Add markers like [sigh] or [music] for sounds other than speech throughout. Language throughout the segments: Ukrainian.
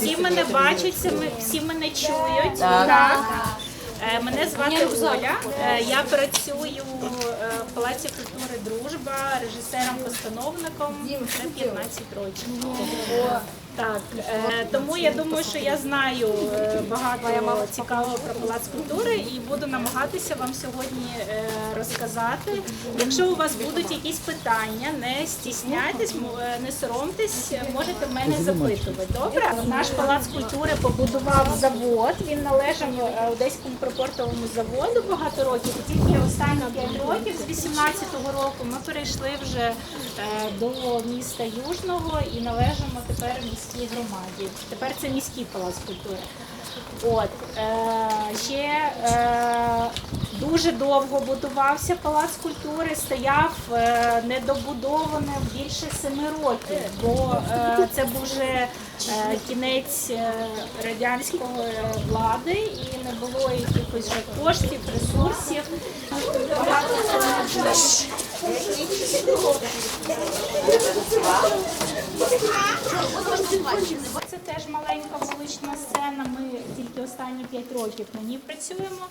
Всі мене бачать, всі мене чують. Так. Е, Мене звати Оля. Е, Я працюю е, в Палаці культури Дружба режисером-постановником вже 15 років. Так, е, тому я думаю, що я знаю е, багато цікавого про палац культури і буду намагатися вам сьогодні е, розказати. Якщо у вас будуть якісь питання, не стісняйтесь, е, не соромтесь, можете в мене запитувати. Добре, наш палац культури побудував завод. Він належав Одеському припортовому заводу багато років. Тільки останні 5 років, з 18-го року, ми перейшли вже до міста Южного і належимо тепер міській громаді. Тепер це міський палац культури. От е, ще е, дуже довго будувався палац культури, стояв е, недобудований більше семи років, бо е, це був вже е, кінець е, радянської е, влади і не було якихось вже коштів, ресурсів. Це теж маленька вулична сцена. Ми тільки останні 5 років на ній працюємо.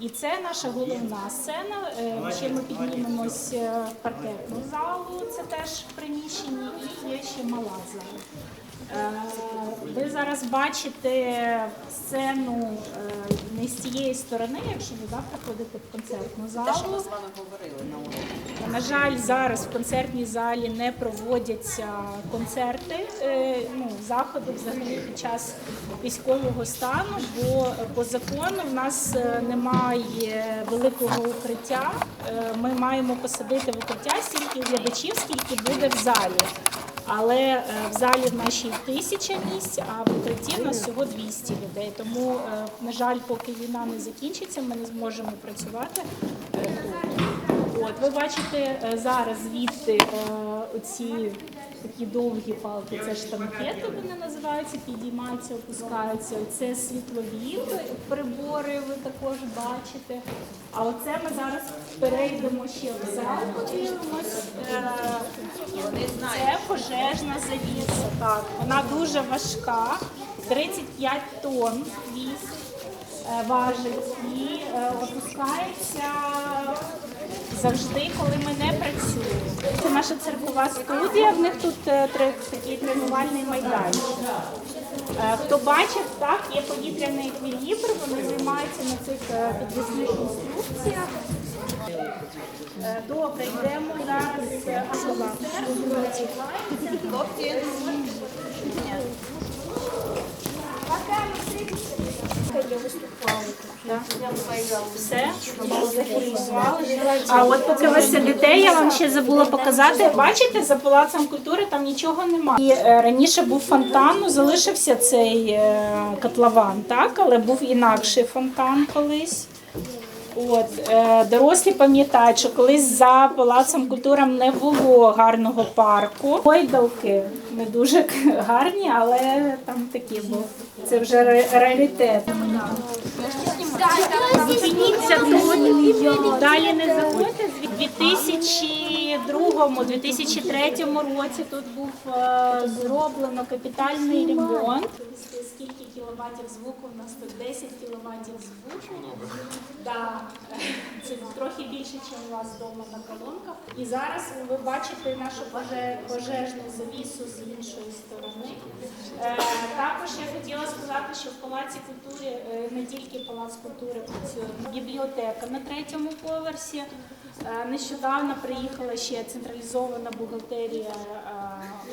І це наша головна сцена. Е, Ще ми піднімемось е, в паркетну залу, це теж в приміщенні, і є ще мала зала. Е, Ви зараз бачите сцену не з цієї сторони, якщо ви завтра ходите в концертну залу. Що ми з вами говорили на уроці. На жаль, зараз в концертній залі не проводяться концерти, е, ну, заходи взагалі під час військового стану, бо по закону в нас е, немає великого укриття. Е, Ми маємо посадити в укриття стільки глядачів, скільки буде в залі. Але в залі в нашій тисяча місць, а в укритті в нас всього 200 людей. Тому, на жаль, поки війна не закінчиться, ми не зможемо працювати. От, ви бачите е, зараз звідти е, оці такі довгі палки, це штанкети, вони називаються, підіймаються, опускаються. Це світлові прибори, ви також бачите. А оце ми зараз перейдемо ще в зал, подивимось. Е, Це пожежна завіса. Так, вона дуже важка, 35 тонн віз важить і опускається завжди, коли ми не працюємо. Це наша циркова студія. В них тут е, такий тренувальний майданчик. Е, Хто бачив, так, є повітряний еквілібр, вони займаються на цих е, підвісних інструкціях. Добре, йдемо зараз е, Все, а от поки ви сидите, я вам ще забула показати. Бачите, за палацом культури там нічого немає. І е, раніше був фонтан, ну залишився цей е, котлован, так, але був інакший фонтан колись. От е, дорослі пам'ятають, що колись за палацом культури не було гарного парку. Гойдалки не дуже гарні, але там такі був. Це вже реалітет. Зупиніться тут. Далі не заходьте. У 2002-2003 році тут був е, зроблено капітальний ремонт. Скільки кіловатів звуку? У нас тут 10 кіловатів звуку. Да. [laughs] Це трохи більше, ніж у вас вдома на колонках. І зараз ви бачите нашу пожежну завісу з іншої сторони. Е, Також я хотіла сказати, що в Палаці культури е, не тільки Палац культури працює, бібліотека на третьому поверсі. Е, Нещодавно приїхала ще централізована бухгалтерія е,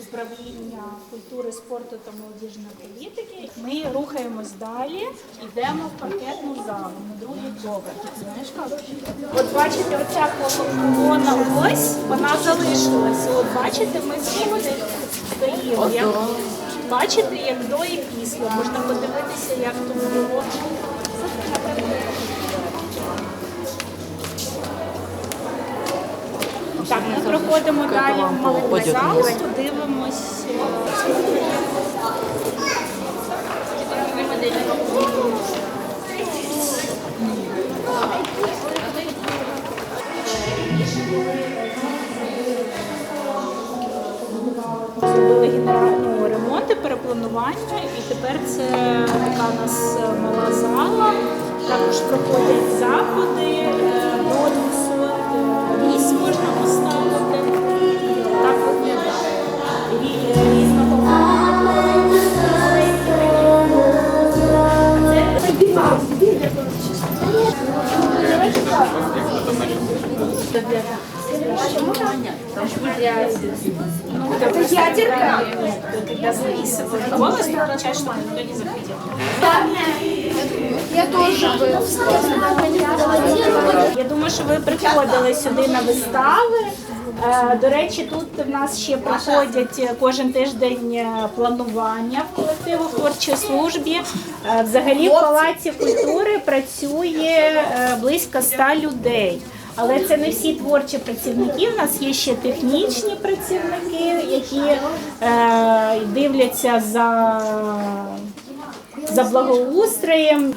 управління культури, спорту та молодіжної політики. Ми рухаємось далі, йдемо в паркетну залу на другий поверх. От бачите, оця колона ось вона залишилася. От бачите, ми звідти стоїмо. Бачите, як до і після. Можна подивитися, як тут було. Ми проходимо далі в малу залу, подивимось. Зробили генерального ремонту, перепланували. планування, і тепер це така у нас е, мала зала. Також проходять заходи, е, до 200 Это ядерка. Когда зависит. Можно означает, что никто не захотел. Я был. Я думаю, що ви приходили сюди на вистави. Е, До речі, тут в нас ще проходять кожен тиждень е, планування в колективу в творчій службі. Е, Взагалі в палаці культури працює близько ста людей. Але це не всі творчі працівники. У нас є ще технічні працівники, які дивляться за, за благоустроєм.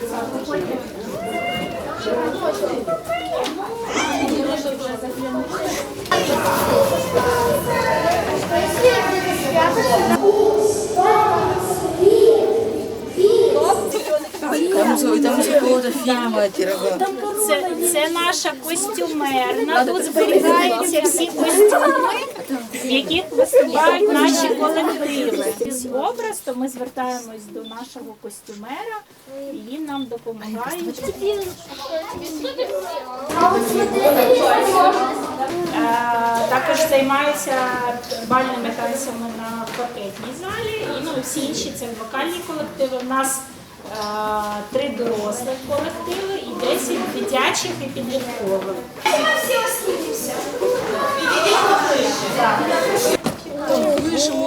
Це, це наша костюмерна. Тут зберігаються всі костюми, в яких виступають наші колективи. З образ, то ми звертаємось до нашого костюмера, і він нам допомагає. Е, Також займаюся бальними танцями на паркетній залі. І ну, всі інші це вокальні колективи. У нас е, три дорослих колективи і 10 дитячих і підліткових. Выше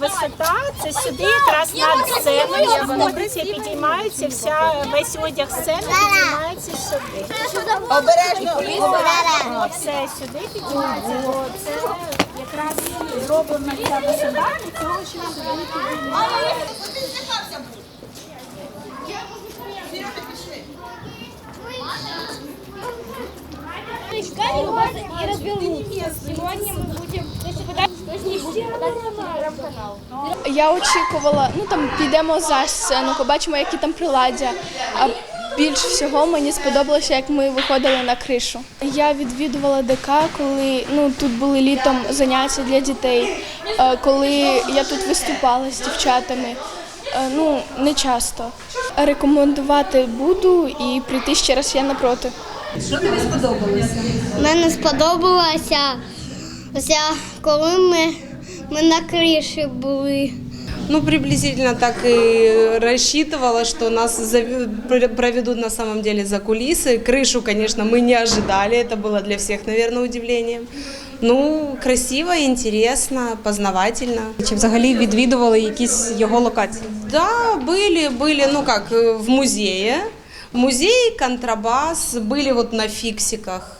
висота це сюди якраз над сценою знаходиться, підіймається вся весь одяг сцени, підіймається сюди. О, все сюди підіймається, бо це якраз зроблена ця висота для того, щоб сюди підійматися. И развернуться. Сегодня мы будем точнее, будем подать на телеграм-канал. Я очікувала, ну там підемо за сцену, побачимо, які там приладдя. А більш всього мені сподобалося, як ми виходили на кришу. Я відвідувала ДК, коли ну тут були літом заняття для дітей, е, коли я тут виступала з дівчатами. Е, Ну не часто. Рекомендувати буду і прийти ще раз я напроти. Мені сподобалося, ось, коли ми, ми на криші були. Ну, приблизительно так и рассчитывала, что нас зави- пр- проведут на самом деле за кулисы. Крышу, конечно, мы не ожидали, это было для всех, наверное, удивлением. Ну, красиво, интересно, познавательно. Чи взагалі відвідували якісь його локації? Да, были, были, ну как, э, в музее. Музей, контрабас, были вот на фиксиках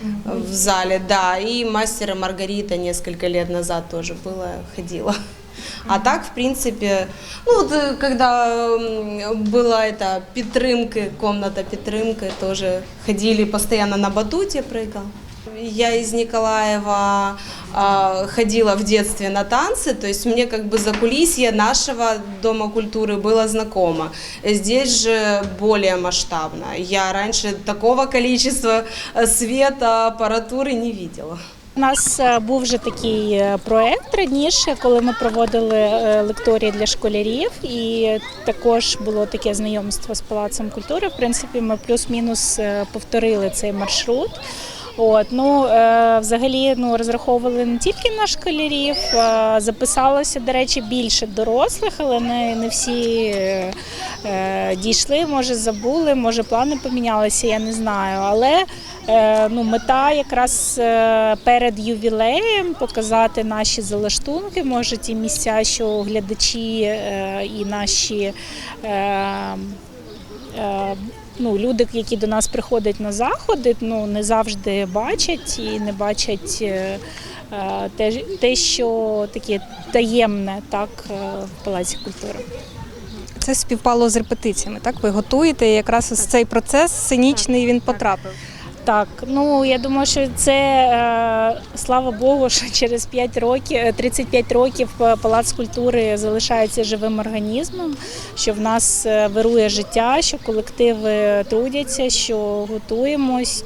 э, в зале, да, и мастер и Маргарита несколько лет назад тоже было, ходила. А так, в принципе, ну вот э, когда м, была эта Петрымка, комната Петрымка, тоже ходили постоянно на батуте, прыгал. Я из Николаева а, ходила в детстве на танцы, то есть мне как бы за кулисье нашего Дома культуры было знакомо. Здесь же более масштабно. Я раньше такого количества э, света, аппаратуры не видела. У нас е, був вже такий е, проект раніше, коли ми проводили е, лекторії для школярів, і також було таке знайомство з палацем культури. В принципі, ми плюс-мінус е, повторили цей маршрут. От ну е, взагалі ну розраховували не тільки на школярів, записалося, до речі, більше дорослих, але не, не всі е, е, дійшли. Може, забули, може, плани помінялися, я не знаю. Але ну, мета якраз перед ювілеєм показати наші залаштунки, може ті місця, що глядачі і наші. Ну, люди, які до нас приходять на заходи, ну не завжди бачать і не бачать е, е, те, те, що таке таємне, так е, в палаці культури. Це співпало з репетиціями. Так, ви готуєте і якраз ось цей процес сценічний він потрапив. Так, ну я думаю, що це е, слава Богу, що через 5 років, е, 35 років е, палац культури залишається живим організмом, що в нас вирує життя, що колективи трудяться, що готуємось,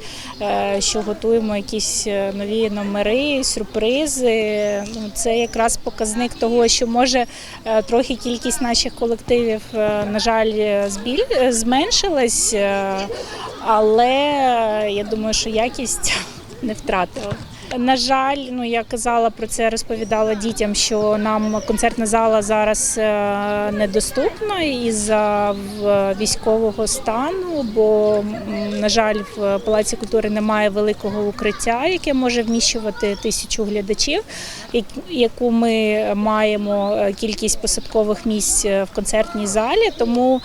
що готуємо якісь нові номери, сюрпризи. Ну, це якраз показник того, що може трохи кількість наших колективів, на жаль, зменшилась. Але я думаю, що якість не втратила. На жаль, ну я казала про це, розповідала дітям, що нам концертна зала зараз е, недоступна із-за військового стану, бо, на жаль, в Палаці культури немає великого укриття, яке може вміщувати тисячу глядачів, яку ми маємо е, кількість посадкових місць е, в концертній залі. Тому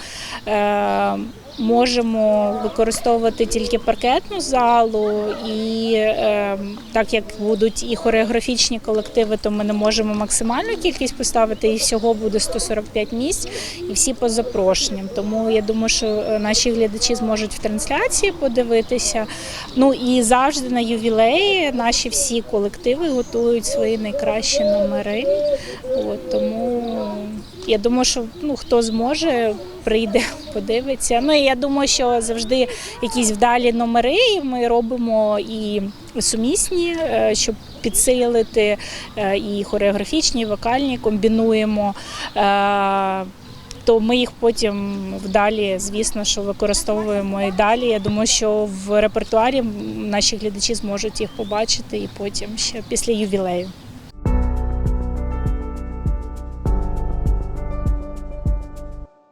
можемо використовувати тільки паркетну залу, і е, так як будуть і хореографічні колективи, то ми не можемо максимальну кількість поставити, і всього буде 145 місць, і всі по запрошенням. Тому я думаю, що е, наші глядачі зможуть в трансляції подивитися. Ну і завжди на ювілеї наші всі колективи готують свої найкращі номери. От, тому я думаю, що ну хто зможе, прийде, [laughs] подивиться. Ну і я думаю, що завжди якісь вдалі номери ми робимо і сумісні, е, щоб підсилити е, і хореографічні, і вокальні комбінуємо. Е, То ми їх потім вдалі, звісно, що використовуємо і далі. Я думаю, що в репертуарі наші глядачі зможуть їх побачити і потім ще після ювілею.